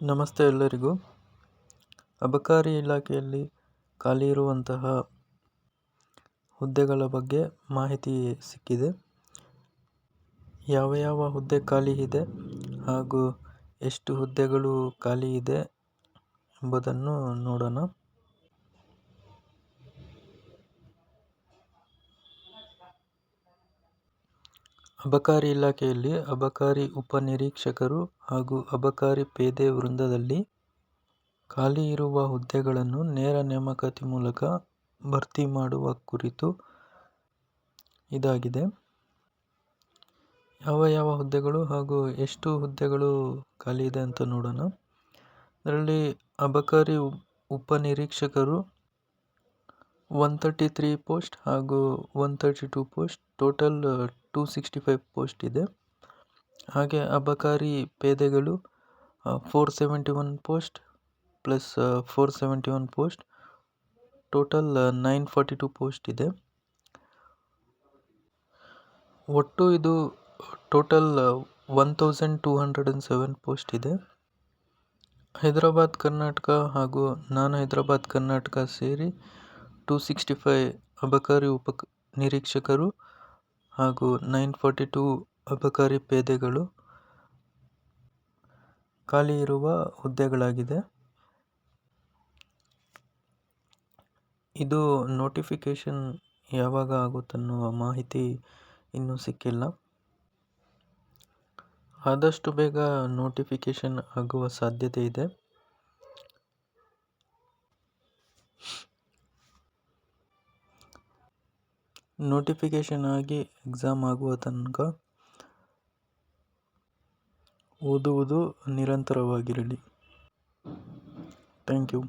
ನಮಸ್ತೆ ಎಲ್ಲರಿಗೂ. ಅಬಕಾರಿ ಇಲಾಖೆಯಲ್ಲಿ ಖಾಲಿ ಇರುವಂತಹ ಹುದ್ದೆಗಳ ಬಗ್ಗೆ ಮಾಹಿತಿ ಸಿಕ್ಕಿದೆ. ಯಾವ ಯಾವ ಹುದ್ದೆ ಖಾಲಿ ಇದೆ ಹಾಗೂ ಎಷ್ಟು ಹುದ್ದೆಗಳು ಖಾಲಿ ಇದೆ ಎಂಬುದನ್ನು ನೋಡೋಣ. ಅಬಕಾರಿ ಇಲಾಖೆಯಲ್ಲಿ ಅಬಕಾರಿ ಉಪನಿರೀಕ್ಷಕರು ಹಾಗೂ ಅಬಕಾರಿ ಪೇದೆ ವೃಂದದಲ್ಲಿ ಖಾಲಿ ಇರುವ ಹುದ್ದೆಗಳನ್ನು ನೇರ ನೇಮಕಾತಿ ಮೂಲಕ ಭರ್ತಿ ಮಾಡುವ ಕುರಿತು ಇದಾಗಿದೆ. ಯಾವ ಯಾವ ಹುದ್ದೆಗಳು ಹಾಗೂ ಎಷ್ಟು ಹುದ್ದೆಗಳು ಖಾಲಿ ಇದೆ ಅಂತ ನೋಡೋಣ. ಅದರಲ್ಲಿ ಅಬಕಾರಿ ಉಪನಿರೀಕ್ಷಕರು ಒನ್ ತರ್ಟಿ ತ್ರೀ ಪೋಸ್ಟ್ ಹಾಗೂ one thirty two post total two sixty five post ಇದೆ. ಹಾಗೆ ಅಬಕಾರಿ ಪೇದೆಗಳು four seventy one post plus four seventy one post total nine forty two post ಇದೆ. ಒಟ್ಟು ಇದು total one thousand two hundred and seven post ಇದೆ. ಹೈದರಾಬಾದ್, ಕರ್ನಾಟಕ ಹಾಗೂ ನಾನ್ ಹೈದರಾಬಾದ್, ಕರ್ನಾಟಕ ಸೇರಿ two sixty five ಅಬಕಾರಿ ಉಪ ನಿರೀಕ್ಷಕರು ಹಾಗೂ ನೈನ್ ಫಾರ್ಟಿ ಟು ಅಬಕಾರಿ ಪೇದೆಗಳು ಖಾಲಿ ಇರುವ ಹುದ್ದೆಗಳಾಗಿದೆ. ಇದು ನೋಟಿಫಿಕೇಶನ್ ಯಾವಾಗ ಆಗುತ್ತನ್ನುವ ಮಾಹಿತಿ ಇನ್ನೂ ಸಿಕ್ಕಿಲ್ಲ. ಆದಷ್ಟು ಬೇಗ ನೋಟಿಫಿಕೇಶನ್ ಆಗುವ ಸಾಧ್ಯತೆ ಇದೆ. ನೋಟಿಫಿಕೇಶನ್ ಆಗಿ ಎಕ್ಸಾಮ್ ಆಗುವ ತನಕ ಓದುವುದು ನಿರಂತರವಾಗಿರಲಿ. Thank you